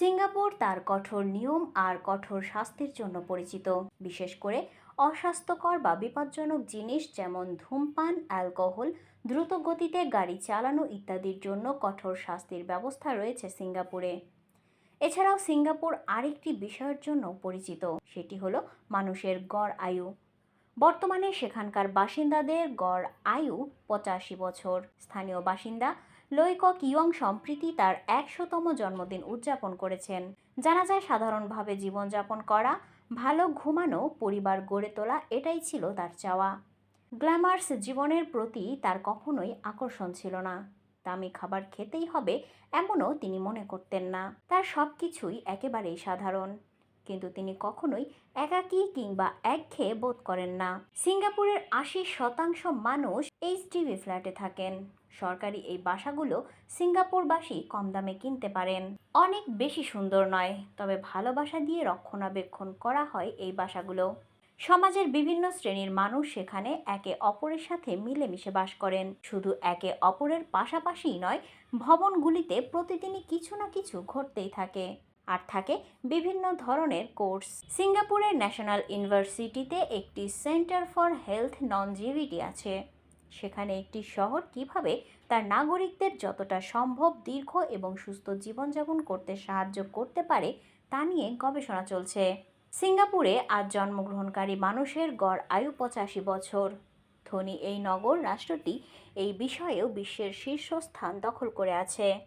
Singapore তার কঠোর নিয়ম আর কঠোর শাস্তির জন্য পরিচিত। বিশেষ করে অস্বাস্থ্যকর বা বিপজ্জনক জিনিস যেমন ধূমপান, অ্যালকোহল, দ্রুত গতিতে গাড়ি চালানো ইত্যাদির জন্য কঠোর শাস্তির ব্যবস্থা রয়েছে সিঙ্গাপুরে। এছাড়াও সিঙ্গাপুর আরেকটি বিষয়ের জন্য পরিচিত, সেটি হলো মানুষের গড় আয়ু। বর্তমানে সেখানকার বাসিন্দাদের গড় আয়ু পঁচাশি বছর। স্থানীয় বাসিন্দা লৈকক ইয়ং সম্প্রীতি তার একশোতম জন্মদিন উদযাপন করেছেন। জানা যায়, সাধারণভাবে জীবনযাপন করা, ভালো ঘুমানো, পরিবার গড়ে তোলা এটাই ছিল তার চাওয়া। গ্ল্যামার্স জীবনের প্রতি তার কখনোই আকর্ষণ ছিল না। দামি খাবার খেতেই হবে এমনও তিনি মনে করতেন না। তার সব কিছুই একেবারেই সাধারণ। কিন্তু তিনি কখনোই একাকী কিংবা একঘেয়ে বোধ করেন না। সিঙ্গাপুরের আশি শতাংশ মানুষ এইচডিবি ফ্ল্যাটে থাকেন। সরকারি এই বাসাগুলো সিঙ্গাপুরবাসী কম দামে কিনতে পারেন। অনেক বেশি সুন্দর নয়, তবে ভালোবাসা দিয়ে রক্ষণাবেক্ষণ করা হয় এই বাসাগুলো। সমাজের বিভিন্ন শ্রেণির মানুষ সেখানে একে অপরের সাথে মিলেমিশে বাস করেন। শুধু একে অপরের পাশাপাশিই নয়, ভবনগুলিতে প্রতিদিনই কিছু না কিছু ঘটতেই থাকে। আর থাকে বিভিন্ন ধরনের কোর্স। সিঙ্গাপুরের ন্যাশনাল ইউনিভার্সিটিতে একটি সেন্টার ফর হেলথ ননজিভিটি আছে। সেখানে একটি শহর কীভাবে তার নাগরিকদের যতটা সম্ভব দীর্ঘ এবং সুস্থ জীবনযাপন করতে সাহায্য করতে পারে তা নিয়ে গবেষণা চলছে। সিঙ্গাপুরে আজ জন্মগ্রহণকারী মানুষের গড় আয়ু পঁচাশি বছর। ধনী এই নগর রাষ্ট্রটি এই বিষয়েও বিশ্বের শীর্ষস্থান দখল করে আছে।